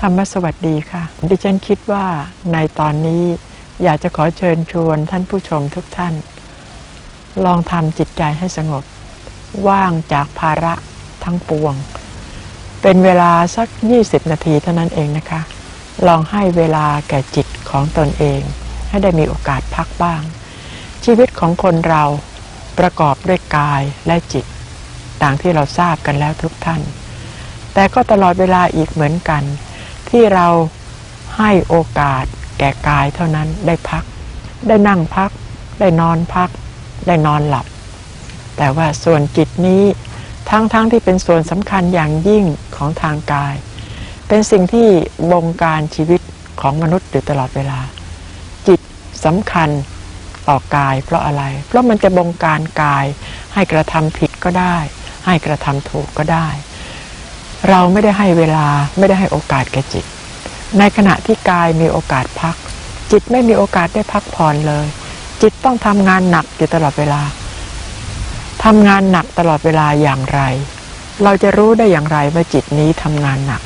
ธรรมสวัสดีค่ะ ดิฉันคิดว่าในตอนนี้อยากจะขอเชิญชวนท่านผู้ชมทุกท่าน ลองทำจิตใจให้สงบ ว่างจากภาระทั้งปวง เป็นเวลาสัก 20 นาทีเท่านั้นเองนะคะ ลองให้เวลาแก่จิตของตนเอง ให้ได้มีโอกาสพักบ้าง ชีวิตของคนเราประกอบด้วยกายและจิต ต่างที่เราทราบกันแล้วทุกท่าน แต่ก็ตลอดเวลาอีกเหมือนกัน ที่เราให้โอกาสแก่กายเท่านั้นได้พัก ได้นั่งพัก ได้นอนพัก ได้นอนหลับ แต่ว่าส่วนจิตนี้ทั้งๆทที่เป็นส่วนสำคัญอย่างยิ่งของทางกาย เป็นสิ่งที่บงการชีวิตของมนุษย์อยู่ตลอดเวลา จิตสำคัญต่อกายเพราะอะไร เพราะมันจะบงการกายให้กระทำผิดก็ได้ ให้กระทำถูกก็ได้ เราไม่ได้ให้เวลาไม่ได้ให้โอกาสแก่จิต ในขณะที่กายมีโอกาสพัก จิตไม่มีโอกาสได้พักผ่อนเลย จิตต้องทำงานหนักอยู่ตลอดเวลาทำงานหนักตลอดเวลาอย่างไร เราจะรู้ได้อย่างไรว่าจิตนี้ทำงานหนัก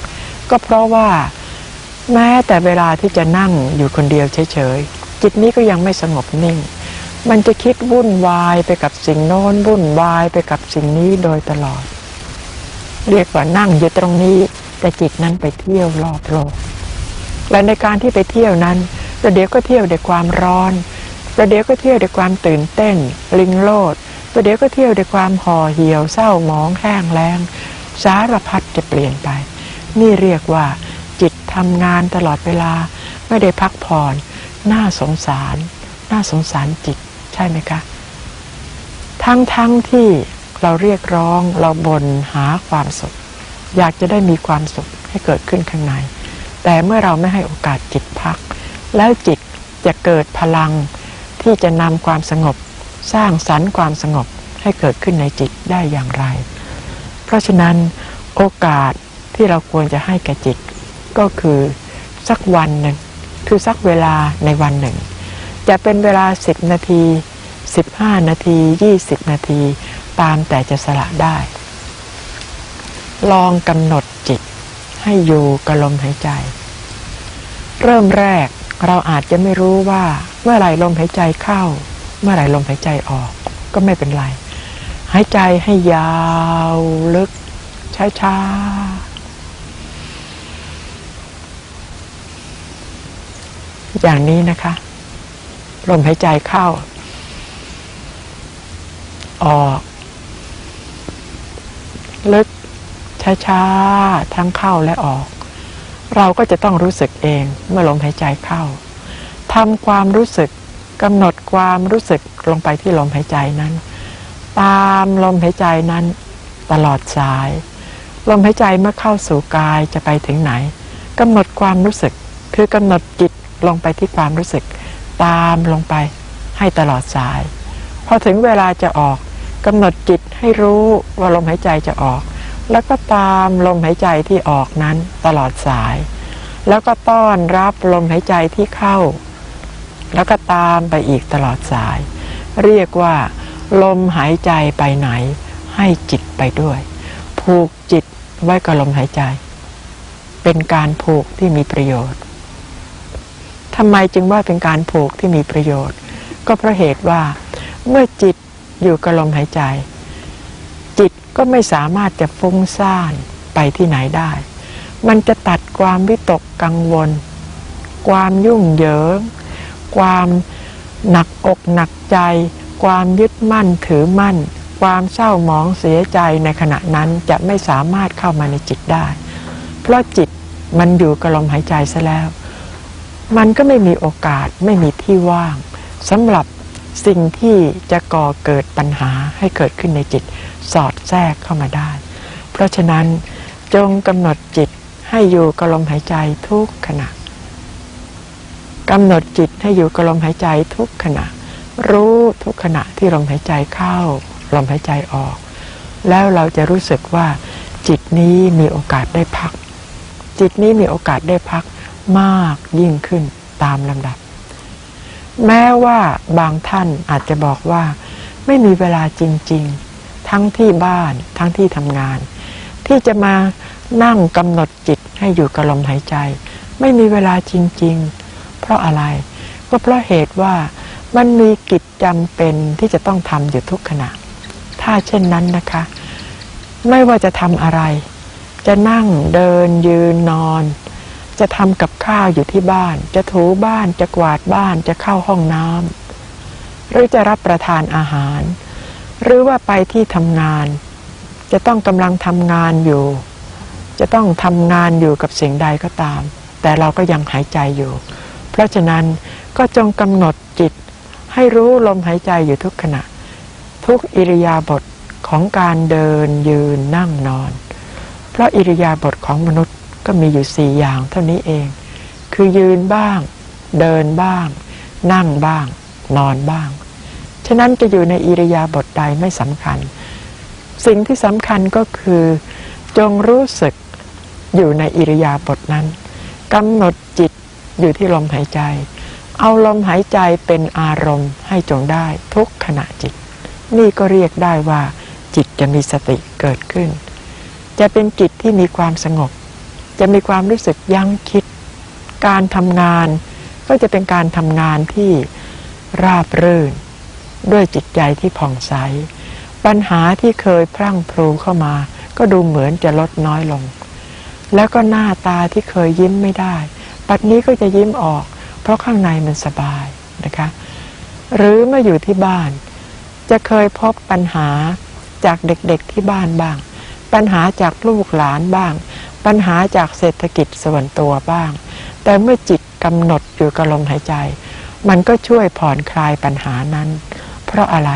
ก็เพราะว่าแม้แต่เวลาที่จะนั่งอยู่คนเดียวเฉยๆ จิตนี้ก็ยังไม่สงบนิ่ง มันจะคิดวุ่นวายไปกับสิ่งโน้นวุ่นวายไปกับสิ่งนี้โดยตลอด เรียกว่านั่งอยู่ตรงนี้ แต่จิตนั้นไปเที่ยวรอบโลก และในการที่ไปเที่ยวนั้นประเดี๋ยวก็เที่ยวด้วยความร้อนประเดี๋ยวก็เที่ยวด้วยความตื่นเต้น ลิงโลดประเดี๋ยวก็เที่ยวด้วยความห่อเหี่ยวเศร้าหมองแห้งแล้งสารพัดจะเปลี่ยนไป นี่เรียกว่า จิตทำงานตลอดเวลา ไม่ได้พักผ่อน น่าสงสาร น่าสงสารจิตใช่ไหมคะ ทั้งทั้งที่ เราเรียกร้องเราบ่นหาความสุข อยากจะได้มีความสุขให้เกิดขึ้นข้างใน แต่เมื่อเราไม่ให้โอกาสจิตพัก แล้วจิตจะเกิดพลังที่จะนำความสงบ สร้างสรรค์ความสงบให้เกิดขึ้นในจิตได้อย่างไร เพราะฉะนั้นโอกาสที่เราควรจะให้แก่จิต ก็คือสักวันหนึ่งคือสักเวลาในวันหนึ่ง จะเป็นเวลา 10 นาที 15 นาที 20 นาที ตามแต่จะสละได้ ลองกำหนดจิตให้อยู่กับลมหายใจ เริ่มแรกเราอาจจะไม่รู้ว่าเมื่อไหร่ลมหายใจเข้า เมื่อไหร่ลมหายใจออกก็ไม่เป็นไร หายใจให้ยาวลึก ช้าๆ อย่างนี้นะคะ ลมหายใจเข้า ออก ลึกช้าๆทั้งเข้าและออก เราก็จะต้องรู้สึกเองเมื่อลมหายใจเข้าทำความรู้สึกกำหนดความรู้สึกลงไปที่ลมหายใจนั้น ตามลมหายใจนั้นตลอดสาย ลมหายใจเมื่อเข้าสู่กายจะไปถึงไหนกำหนดความรู้สึกคือกำหนดจิตลงไปที่ความรู้สึก ตามลงไปให้ตลอดสาย พอถึงเวลาจะออก กำหนดจิตให้รู้ว่าลมหายใจจะออก แล้วก็ตามลมหายใจที่ออกนั้นตลอดสาย แล้วก็ต้อนรับลมหายใจที่เข้า แล้วก็ตามไปอีกตลอดสาย เรียกว่า ลมหายใจไปไหน ให้จิตไปด้วย ผูกจิตไว้กับลมหายใจ เป็นการผูกที่มีประโยชน์ทำไมจึงว่าเป็นการผูกที่มีประโยชน์ ก็เพราะเหตุว่า เมื่อจิต อยู่กับลมหายใจ จิตก็ไม่สามารถจะฟุ้งซ่านไปที่ไหนได้ มันจะตัดความวิตกกังวล ความยุ่งเหยิง ความหนักอกหนักใจ ความยึดมั่นถือมั่น ความเศร้าหมองเสียใจในขณะนั้นจะไม่สามารถเข้ามาในจิตได้ เพราะจิตมันอยู่กับลมหายใจซะแล้ว มันก็ไม่มีโอกาสไม่มีที่ว่างสำหรับ สิ่งที่จะก่อเกิดปัญหาให้เกิดขึ้นในจิต สอดแทรกเข้ามาได้ เพราะฉะนั้นจงกำหนดจิตให้อยู่กับลมหายใจทุกขณะกำหนดจิตให้อยู่กับลมหายใจทุกขณะ รู้ทุกขณะที่ลมหายใจเข้า ลมหายใจออก แล้วเราจะรู้สึกว่า จิตนี้มีโอกาสได้พัก จิตนี้มีโอกาสได้พักมากยิ่งขึ้นตามลำดับ แม้ว่าบางท่านอาจจะบอกว่าไม่มีเวลาจริง ๆ ทั้งที่บ้านทั้งที่ทำงาน ที่จะมานั่งกำหนดจิตให้อยู่กับลมหายใจ ไม่มีเวลาจริง ๆ เพราะอะไร ก็เพราะเหตุว่ามันมีกิจจำเป็นที่จะต้องทำอยู่ทุกขณะ ถ้าเช่นนั้นนะคะ ไม่ว่าจะทำอะไร จะนั่งเดินยืนนอน จะทำกับข้าวอยู่ที่บ้าน จะถูบ้านจะกวาดบ้านจะเข้าห้องน้ำหรือจะรับประทานอาหาร หรือว่าไปที่ทำงาน จะต้องกำลังทำงานอยู่ จะต้องทำงานอยู่กับสิ่งใดก็ตาม แต่เราก็ยังหายใจอยู่ เพราะฉะนั้นก็จงกำหนดจิต ให้รู้ลมหายใจอยู่ทุกขณะ ทุกอิริยาบถของการเดินยืนนั่งนอน เพราะอิริยาบถของมนุษย์ ก็มีอยู่สี่อย่างเท่านี้เอง คือยืนบ้าง เดินบ้าง นั่งบ้าง นอนบ้าง ฉะนั้นจะอยู่ในอิริยาบถใดไม่สำคัญ สิ่งที่สำคัญก็คือ จงรู้สึกอยู่ในอิริยาบถนั้นกำหนดจิตอยู่ที่ลมหายใจ เอาลมหายใจเป็นอารมณ์ให้จงได้ทุกขณะจิต นี่ก็เรียกได้ว่า จิตจะมีสติเกิดขึ้น จะเป็นจิตที่มีความสงบ จะมีความรู้สึกยั้งคิด การทำงานก็จะเป็นการทำงานที่ราบรื่น ด้วยจิตใจที่ผ่องใส ปัญหาที่เคยพรั่งพรูเข้ามา ก็ดูเหมือนจะลดน้อยลง แล้วก็หน้าตาที่เคยยิ้มไม่ได้ปัดนี้ก็จะยิ้มออก เพราะข้างในมันสบายนะคะ หรือเมื่ออยู่ที่บ้าน จะเคยพบปัญหาจากเด็กๆที่บ้านบ้าง ปัญหาจากลูกหลานบ้าง ปัญหาจากเศรษฐกิจส่วนตัวบ้าง แต่เมื่อจิตกำหนดอยู่กับลมหายใจ มันก็ช่วยผ่อนคลายปัญหานั้น เพราะอะไร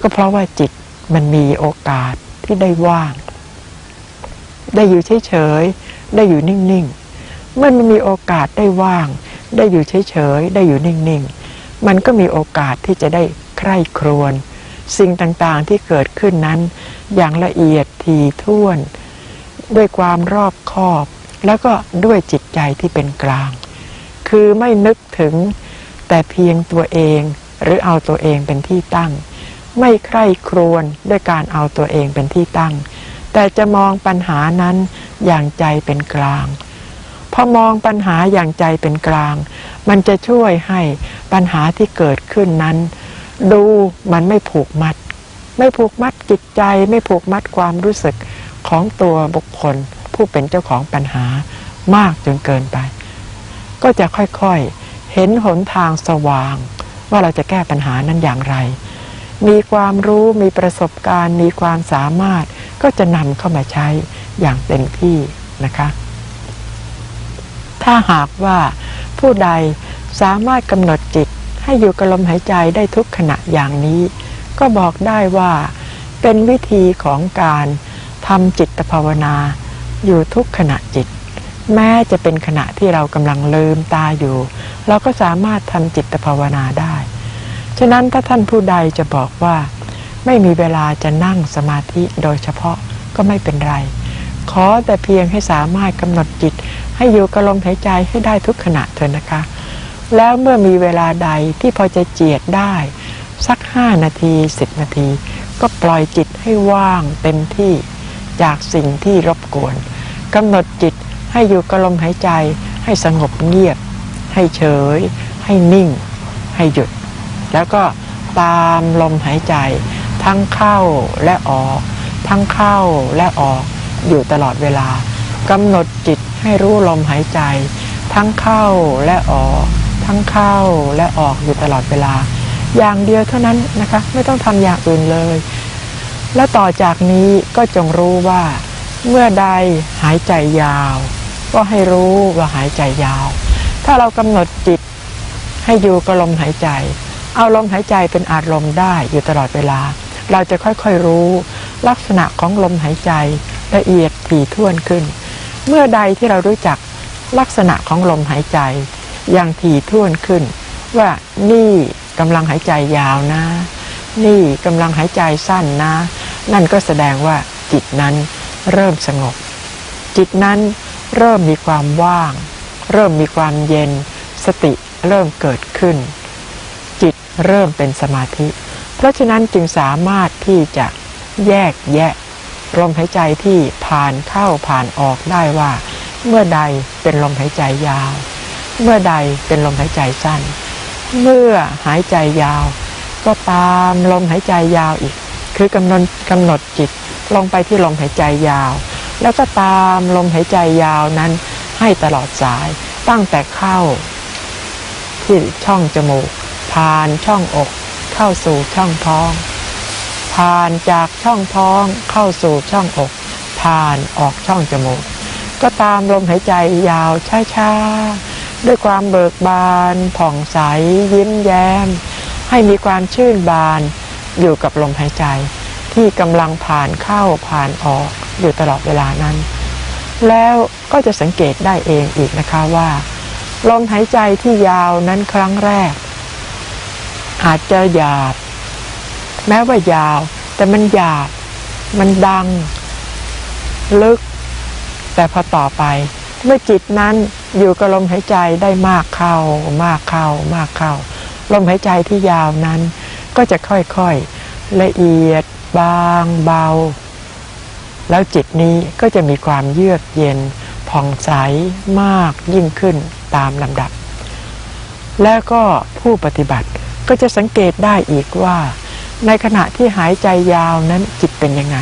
ก็เพราะว่าจิตมันมีโอกาสที่ได้ว่าง ได้อยู่เฉยๆได้อยู่นิ่งๆเมื่อมันมีโอกาสได้ว่าง ได้อยู่เฉยๆได้อยู่นิ่งๆ มันก็มีโอกาสที่จะได้ใคร่ครวญสิ่งต่างๆที่เกิดขึ้นนั้น อย่างละเอียดถี่วน ด้วยความรอบคอบ แล้วก็ด้วยจิตใจที่เป็นกลาง คือไม่นึกถึงแต่เพียงตัวเองหรือเอาตัวเองเป็นที่ตั้ง ไม่ใคร่ครวญด้วยการเอาตัวเองเป็นที่ตั้ง แต่จะมองปัญหานั้นอย่างใจเป็นกลางพอมองปัญหาอย่างใจเป็นกลาง มันจะช่วยให้ปัญหาที่เกิดขึ้นนั้น ดูมันไม่ผูกมัด ไม่ผูกมัดจิตใจ ไม่ผูกมัดความรู้สึก ของตัวบุคคล ผู้เป็นเจ้าของปัญหามากจนเกินไป ก็จะค่อยๆ เห็นหนทางสว่าง ว่าเราจะแก้ปัญหานั้นอย่างไร มีความรู้มีประสบการณ์ มีความสามารถก็จะนำเข้ามาใช้อย่างเต็มที่นะคะ ถ้าหากว่าผู้ใดสามารถกำหนดจิตให้อยู่กับลมหายใจได้ทุกขณะอย่างนี้ ก็บอกได้ว่าเป็นวิธีของการ ทำจิตภาวนา อยู่ทุกขณะจิต แม้จะเป็นขณะที่เรากำลังลืมตาอยู่ เราก็สามารถทำจิตภาวนาได้ ฉะนั้นถ้าท่านผู้ใดจะบอกว่า ไม่มีเวลาจะนั่งสมาธิโดยเฉพาะก็ไม่เป็นไร ขอแต่เพียงให้สามารถกำหนดจิต ให้อยู่กับลมหายใจให้ได้ทุกขณะเถอะนะคะ แล้วเมื่อมีเวลาใดที่พอจะเจียดได้ สักห้านาทีสิบนาที ก็ปล่อยจิตให้ว่างเต็มที่ จากสิ่งที่รบกวนกำหนดจิตให้อยู่กับลมหายใจ ให้สงบเงียบ ให้เฉย ให้นิ่ง ให้หยุด แล้วก็ตามลมหายใจ ทั้งเข้าและออก ทั้งเข้าและออก อยู่ตลอดเวลากำหนดจิตให้รู้ลมหายใจ ทั้งเข้าและออก ทั้งเข้าและออกอยู่ตลอดเวลา อย่างเดียวเท่านั้นนะคะ ไม่ต้องทำอย่างอื่นเลย และต่อจากนี้ก็จงรู้ว่า เมื่อใดหายใจยาว ก็ให้รู้ว่าหายใจยาว ถ้าเรากำหนดจิตให้อยู่กับลมหายใจ เอาลมหายใจเป็นอารมณ์ได้อยู่ตลอดเวลา เราจะค่อยๆรู้ ลักษณะของลมหายใจละเอียดถี่ถ้วนขึ้น เมื่อใดที่เรารู้จักลักษณะของลมหายใจ อย่างถี่ถ้วนขึ้น ว่านี่กำลังหายใจยาวนะ นี่กำลังหายใจสั้นนะ นั่นก็แสดงว่าจิตนั้นเริ่มสงบ จิตนั้นเริ่มมีความว่าง เริ่มมีความเย็น สติเริ่มเกิดขึ้น จิตเริ่มเป็นสมาธิ เพราะฉะนั้นจึงสามารถที่จะแยกแยะลมหายใจที่ผ่านเข้าผ่านออกได้ว่า เมื่อใดเป็นลมหายใจยาว เมื่อใดเป็นลมหายใจสั้น เมื่อหายใจยาว ก็ตามลมหายใจยาวอีก คือกำหนดกำหนดจิตลงไปที่ลมหายใจยาว แล้วก็ตามลมหายใจยาวนั้นให้ตลอดสายตั้งแต่เข้า ที่ช่องจมูก ผ่านช่องอก เข้าสู่ช่องท้อง ผ่านจากช่องท้องเข้าสู่ช่องอก ผ่านออกช่องจมูก ก็ตามลมหายใจยาวช้าๆด้วยความเบิกบาน ผ่องใสยิ้มแย้ม ให้มีความชื่นบาน อยู่กับลมหายใจ ที่กำลังผ่านเข้าผ่านออกอยู่ตลอดเวลานั้น แล้วก็จะสังเกตได้เองอีกนะคะว่า ลมหายใจที่ยาวนั้นครั้งแรก อาจจะหยาบ แม้ว่ายาว แต่มันหยาบ มันดัง ลึก แต่พอต่อไป เมื่อจิตนั้นอยู่กับลมหายใจได้มากเข้ามากเข้ามากเข้าลมหายใจที่ยาวนั้น ก็จะค่อยๆละเอียดบางเบา แล้วจิตนี้ก็จะมีความเยือกเย็นผ่องใสมากยิ่งขึ้นตามลำดับ แล้วก็ผู้ปฏิบัติก็จะสังเกตได้อีกว่า ในขณะที่หายใจยาวนั้นจิตเป็นยังไง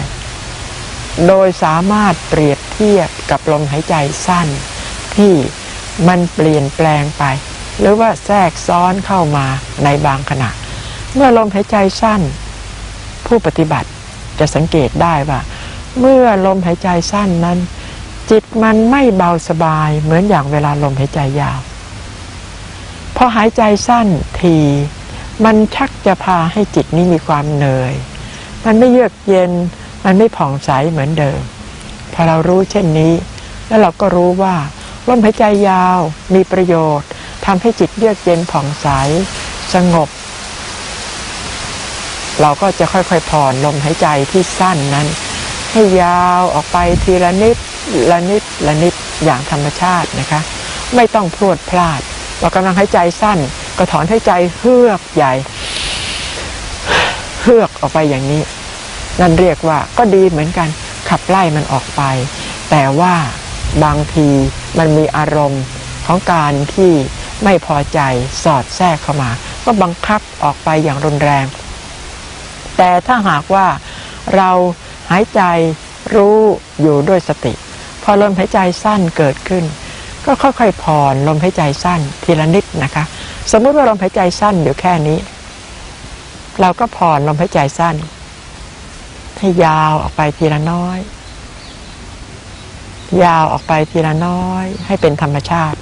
โดยสามารถเปรียบเทียบกับลมหายใจสั้น ที่มันเปลี่ยนแปลงไป หรือว่าแทรกซ้อนเข้ามาในบางขณะ เมื่อลมหายใจสั้น ผู้ปฏิบัติจะสังเกตได้ว่า เมื่อลมหายใจสั้นนั้น จิตมันไม่เบาสบายเหมือนอย่างเวลาลมหายใจยาวพอหายใจสั้นทีมันชักจะพาให้จิตนี้มีความเหนื่อย มันไม่เยือกเย็น มันไม่ผ่องใสเหมือนเดิม พอเรารู้เช่นนี้ แล้วเราก็รู้ว่าลมหายใจยาวมีประโยชน์ทำให้จิตเยือกเย็นผ่องใส สงบ เราก็จะค่อยๆผ่อนลมหายใจที่สั้นนั้น ให้ยาวออกไปทีละนิดละนิดละนิดอย่างธรรมชาตินะคะ ไม่ต้องพรวดพลาด เรากำลังหายใจสั้น ก็ถอนหายใจเฮือกใหญ่เฮือกออกไปอย่างนี้ นั่นเรียกว่าก็ดีเหมือนกันขับไล่มันออกไป แต่ว่าบางทีมันมีอารมณ์ของการที่ไม่พอใจสอดแทรกเข้ามา ก็บังคับออกไปอย่างรุนแรง แต่ถ้าหากว่าเราหายใจรู้อยู่ด้วยสติ พอลมหายใจสั้นเกิดขึ้น ก็ค่อยๆผ่อนลมหายใจสั้นทีละนิดนะคะ สมมุติว่าลมหายใจสั้นอยู่แค่นี้ เราก็ผ่อนลมหายใจสั้น ให้ยาวออกไปทีละน้อย ยาวออกไปทีละน้อย ให้เป็นธรรมชาติ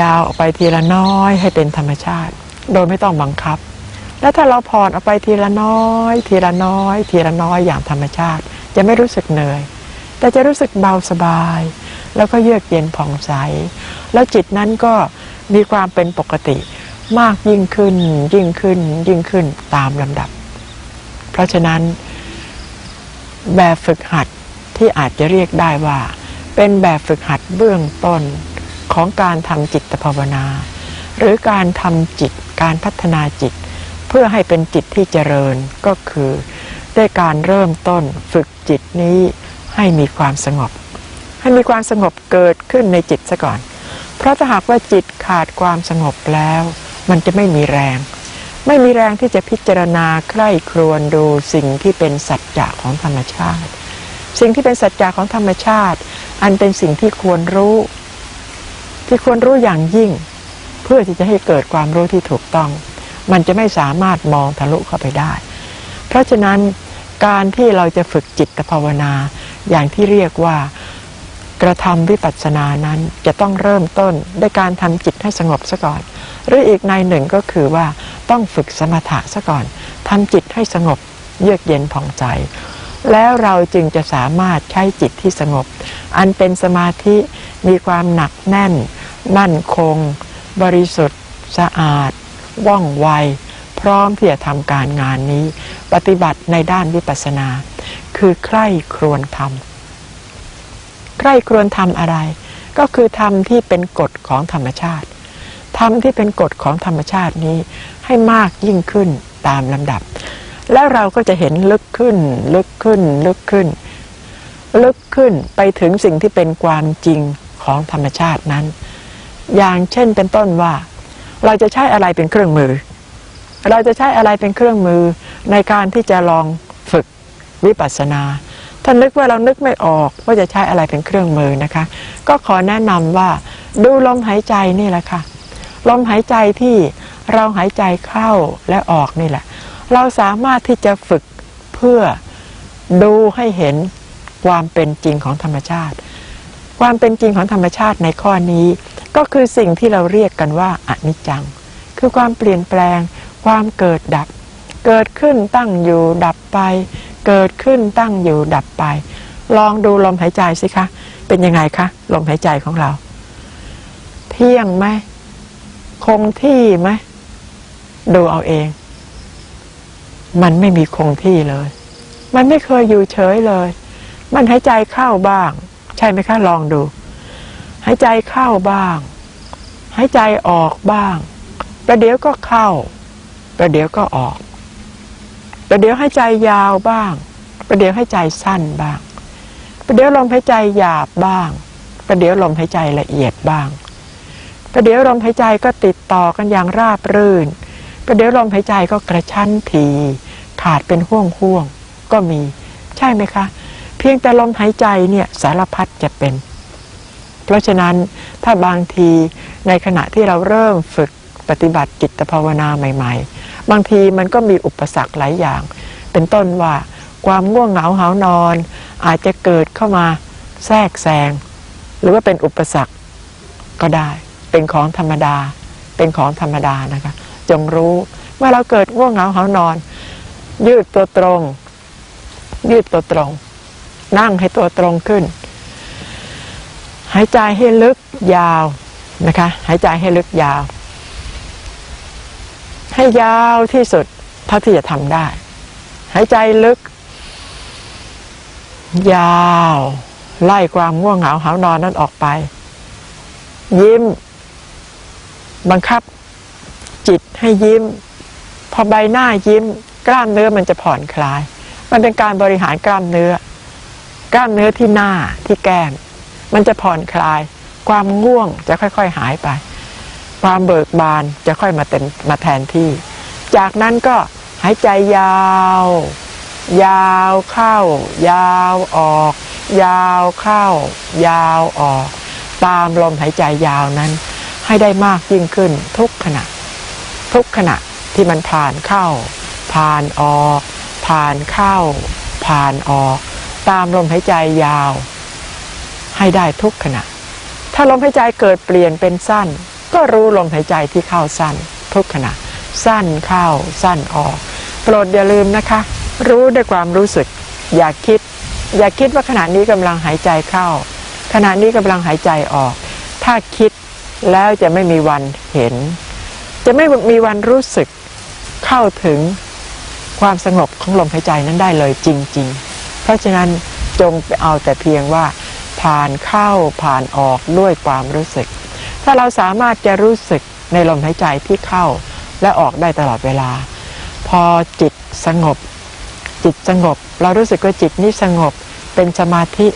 ยาวออกไปทีละน้อย ให้เป็นธรรมชาติ โดยไม่ต้องบังคับ แล้วถ้าเราผ่อนออกไปทีละน้อย ทีละน้อย ทีละน้อยอย่างธรรมชาติ จะไม่รู้สึกเหนื่อย แต่จะรู้สึกเบาสบาย แล้วก็เยือกเย็นผ่องใส แล้วจิตนั้นก็มีความเป็นปกติมากยิ่งขึ้น ยิ่งขึ้น ยิ่งขึ้นตามลำดับ เพราะฉะนั้น แบบฝึกหัดที่อาจจะเรียกได้ว่า เป็นแบบฝึกหัดเบื้องต้นของการทำจิตภาวนา หรือการทำจิตการพัฒนาจิต เพื่อให้เป็นจิตที่เจริญก็คือด้วยการเริ่มต้นฝึกจิตนี้ให้มีความสงบ ให้มีความสงบเกิดขึ้นในจิตซะก่อน เพราะถ้าหากว่าจิตขาดความสงบแล้ว มันจะไม่มีแรง ไม่มีแรงที่จะพิจารณาใคร่ครวญดูสิ่งที่เป็นสัจจะของธรรมชาติ สิ่งที่เป็นสัจจะของธรรมชาติ อันเป็นสิ่งที่ควรรู้ ที่ควรรู้อย่างยิ่ง เพื่อที่จะให้เกิดความรู้ที่ถูกต้อง มันจะไม่สามารถมองทะลุเข้าไปได้ เพราะฉะนั้นการที่เราจะฝึกจิตภาวนา อย่างที่เรียกว่ากระทำวิปัสสนานั้นจะต้องเริ่มต้นด้วยการทำจิตให้สงบซะก่อน หรืออีกในหนึ่งก็คือว่าต้องฝึกสมถะซะก่อนทำจิตให้สงบเยือกเย็นผ่องใจ แล้วเราจึงจะสามารถใช้จิตที่สงบ อันเป็นสมาธิมีความหนักแน่น มั่นคง บริสุทธิ์ สะอาด ว่องไว พร้อมที่จะทำการงานนี้ ปฏิบัติในด้านวิปัสสนา คือใคร่ครวญธรรมใคร่ครวญทำอะไร ก็คือทำที่เป็นกฎของธรรมชาติทำที่เป็นกฎของธรรมชาตินี้ให้มากยิ่งขึ้นตามลำดับ แล้วเราก็จะเห็นลึกขึ้น ลึกขึ้น ลึกขึ้น ลึกขึ้นไปถึงสิ่งที่เป็นความจริงของธรรมชาตินั้น อย่างเช่นเป็นต้นว่า เราจะใช้อะไรเป็นเครื่องมือ เราจะใช้อะไรเป็นเครื่องมือในการที่จะลองฝึกวิปัสสนาถ้านึกว่าเรานึกไม่ออกว่าจะใช้อะไรเป็นเครื่องมือนะคะ ก็ขอแนะนำว่าดูลมหายใจนี่แหละค่ะลมหายใจที่เราหายใจเข้าและออกนี่แหละ เราสามารถที่จะฝึกเพื่อดูให้เห็นความเป็นจริงของธรรมชาติ ความเป็นจริงของธรรมชาติในข้อนี้ ก็คือสิ่งที่เราเรียกกันว่าอนิจจัง คือความเปลี่ยนแปลง ความเกิดดับ เกิดขึ้นตั้งอยู่ดับไป เกิดขึ้นตั้งอยู่ดับไป ลองดูลมหายใจสิคะ เป็นยังไงคะ ลมหายใจของเรา เที่ยงไหมคงที่ไหมดูเอาเอง มันไม่มีคงที่เลย มันไม่เคยอยู่เฉยเลย มันหายใจเข้าบ้าง ใช่ไหมคะ ลองดูายใจเข้าบ้าง หายใจออกบ้าง ประเดี๋ยวก็เข้า ประเดี๋ยวก็ออก ประเดี๋ยวหายใจยาวบ้าง ประเดี๋ยวหายใจสั้นบ้าง ประเดี๋ยวลมหายใจหยาบบ้าง ประเดี๋ยวลมหายใจละเอียดบ้าง ประเดี๋ยวลมหายใจก็ติดต่อกันอย่างราบรื่น ประเดี๋ยวลมหายใจก็กระชั้นทีขาดเป็นห่วงห่วงๆก็มี ใช่ไหมคะ เพียงแต่ลมหายใจเนี่ยสารพัดจะเป็น เพราะฉะนั้นถ้าบางทีในขณะที่เราเริ่มฝึกปฏิบัติจิตภาวนาใหม่ ๆ บางทีมันก็มีอุปสรรคหลายอย่าง เป็นต้นว่าความง่วงเหงาหานอน อาจจะเกิดเข้ามาแทรกแซง หรือว่าเป็นอุปสรรคก็ได้ เป็นของธรรมดา เป็นของธรรมดานะคะจงรู้เมื่อเราเกิดง่วงเหงาหานอน ยืดตัวตรง ยืดตัวตรง นั่งให้ตัวตรงขึ้น หายใจให้ลึกยาวนะคะ หายใจให้ลึกยาว ให้ยาวที่สุดเท่าที่จะทำได้ หายใจลึก ยาว ไล่ความง่วงเหงาหานอนนั้นออกไป ยิ้ม บังคับ จิตให้ยิ้ม พอใบหน้ายิ้ม กล้ามเนื้อมันจะผ่อนคลาย มันเป็นการบริหารกล้ามเนื้อ กล้ามเนื้อที่หน้าที่แก้ม มันจะผ่อนคลาย ความง่วงจะค่อยๆหายไป ความเบิกบานจะค่อยมาเต็มมาแทนที่ จากนั้นก็หายใจยาว ยาวเข้า ยาวออก ยาวเข้า ยาวออก ตามลมหายใจยาวนั้น ให้ได้มากยิ่งขึ้นทุกขณะ ทุกขณะที่มันผ่านเข้า ผ่านออก ผ่านเข้า ผ่านออก ตามลมหายใจยาว ให้ได้ทุกขณะ ถ้าลมหายใจเกิดเปลี่ยนเป็นสั้น ก็รู้ลมหายใจที่เข้าสั้น ทุกขณะ สั้นเข้าสั้นออก โปรดอย่าลืมนะคะ รู้ด้วยความรู้สึก อย่าคิด อย่าคิดว่าขณะนี้กำลังหายใจเข้า ขณะนี้กำลังหายใจออก ถ้าคิดแล้วจะไม่มีวันเห็น จะไม่มีวันรู้สึกเข้าถึงความสงบของลมหายใจนั้นได้เลยจริง ๆ เพราะฉะนั้นจงเอาแต่เพียงว่า ผ่านเข้าผ่านออกด้วยความรู้สึก ถ้าเราสามารถจะรู้สึกในลมหายใจที่เข้าและออกได้ตลอดเวลา พอจิตสงบ จิตสงบ เรารู้สึกว่าจิตนี้สงบเป็นสมาธิ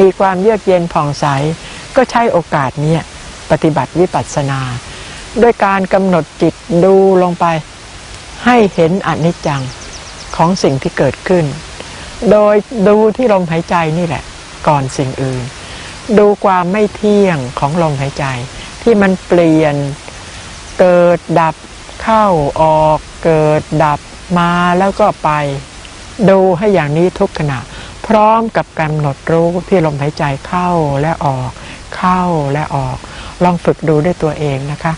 มีความเยือกเย็นผ่องใส ก็ใช้โอกาสนี้ปฏิบัติวิปัสสนา ด้วยการกำหนดจิตดูลงไป ให้เห็นอนิจจังของสิ่งที่เกิดขึ้น โดยดูที่ลมหายใจนี่แหละ ก่อนสิ่งอื่น ดูความไม่เที่ยงของลมหายใจ ที่มันเปลี่ยนเกิดดับเข้าออกเกิดดับมาแล้วก็ไป ดูให้อย่างนี้ทุกขณะ พร้อมกับกำหนดรู้ที่ลมหายใจเข้าและออก เข้าและออก ลองฝึกดูด้วยตัวเองนะคะ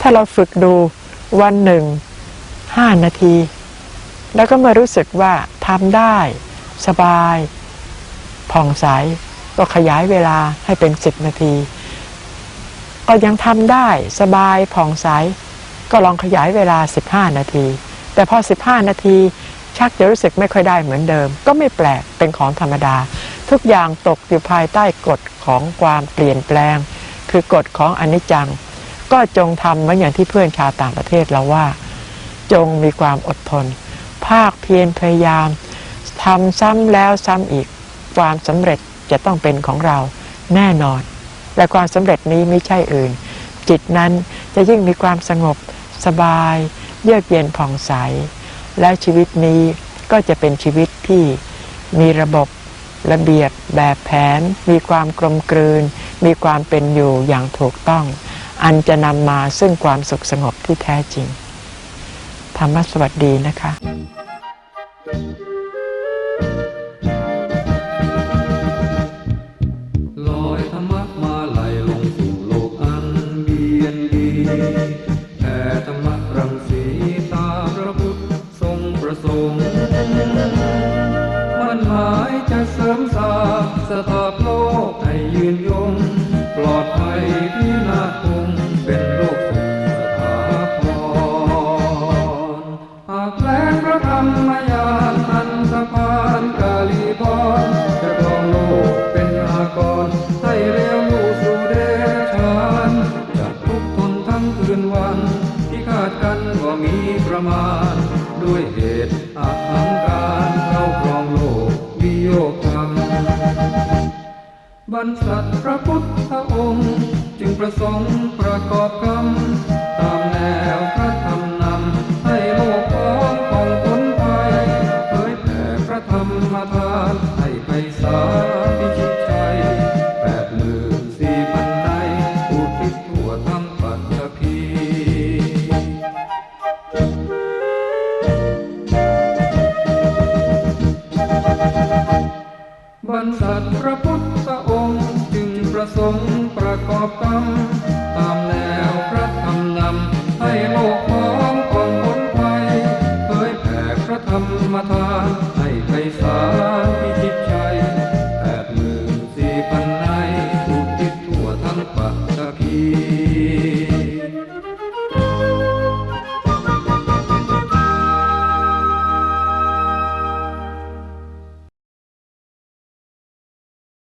ถ้าเราฝึกดูวันหนึ่งห้านาที แล้วก็มารู้สึกว่าทำได้ สบาย ผ่องใส ก็ขยายเวลาให้เป็นสิบนาที ก็ยังทำได้สบายผ่องใส ก็ลองขยายเวลา 15 นาที แต่พอ 15 นาทีชักจะรู้สึกไม่ค่อยได้เหมือนเดิม ก็ไม่แปลกเป็นของธรรมดา ทุกอย่างตกอยู่ภายใต้กฎของความเปลี่ยนแปลง คือกฎของอนิจจัง ก็จงทำเหมือนอย่างที่เพื่อนชาวต่างประเทศเราว่า จงมีความอดทน ภาคเพียรพยายามทำซ้ำแล้วซ้ำอีก ความสำเร็จจะต้องเป็นของเราแน่นอน และความสำเร็จนี้ไม่ใช่อื่น จิตนั้นจะยิ่งมีความสงบ สบาย เยือกเย็นผ่องใส และชีวิตนี้ก็จะเป็นชีวิตที่มีระบบระเบียบแบบแผน มีความกลมกลืน มีความเป็นอยู่อย่างถูกต้อง อันจะนำมาซึ่งความสุขสงบที่แท้จริง ธรรมสวัสดีนะคะ สถาโลกให้ยืนยง ปลอดภัยที่นาคงเป็นโลกสุขสถาพรหากแคลงพระธรรม สัตว์พระพุทธองค์ จึงประสงค์ประกอบกรรม